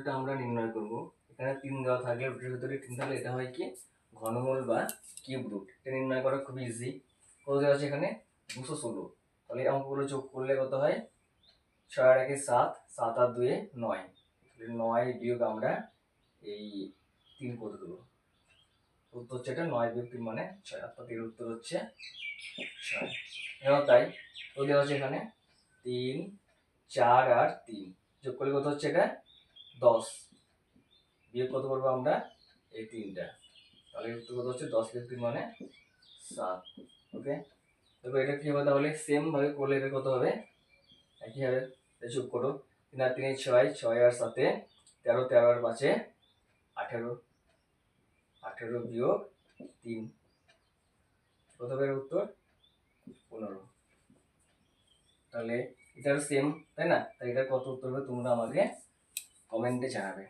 ঘনমূলটা আমরা নির্ণয় করব। এখানে তিন দেওয়া থাকলে, রুটের ভিতরে তিন থাকলে এটা হয় কি? ঘনমূল বা কিউব রুট। এটা নির্ণয় করা খুবই ইজি কত দেওয়া আছে এখানে? দুশো ষোলো। তাহলে অঙ্কগুলো যোগ করলে কত হয়? ছয় আর একে সাত সাত আর দুয়ে নয়। নয় বিয়োগ আমরা এই তিন করে দেবো। উত্তর হচ্ছে এটা নয় বিয়োগ তিন মানে ছয়। অর্থাৎ এর উত্তর হচ্ছে ছয়। এবার তাই তো দেওয়া হচ্ছে এখানে? তিন, চার আর তিন। যোগ করলে কত হচ্ছে এটা? দশ। বিয়োগ কত করব আমরা? এই তিনটা তাহলে উত্তর কত হচ্ছে? দশ বিয়োগ তিন মানে সাত। ওকে দেখো, এটা কি হবে তাহলে? সেম ভাবে করলে এটা কত হবে? একই হবে। এটা যোগ করো। তিন আর তিনে ছয় ছয় আর সাথে তেরো তেরো আর পাঁচে আঠেরো। আঠেরো বিয়োগ তিন। কত হবে উত্তর? পনেরো। তাহলে এটারও সেম তাই না? তাই এটার কত উত্তর হবে? তোমরা আমাকে কমেন্টে জানাবে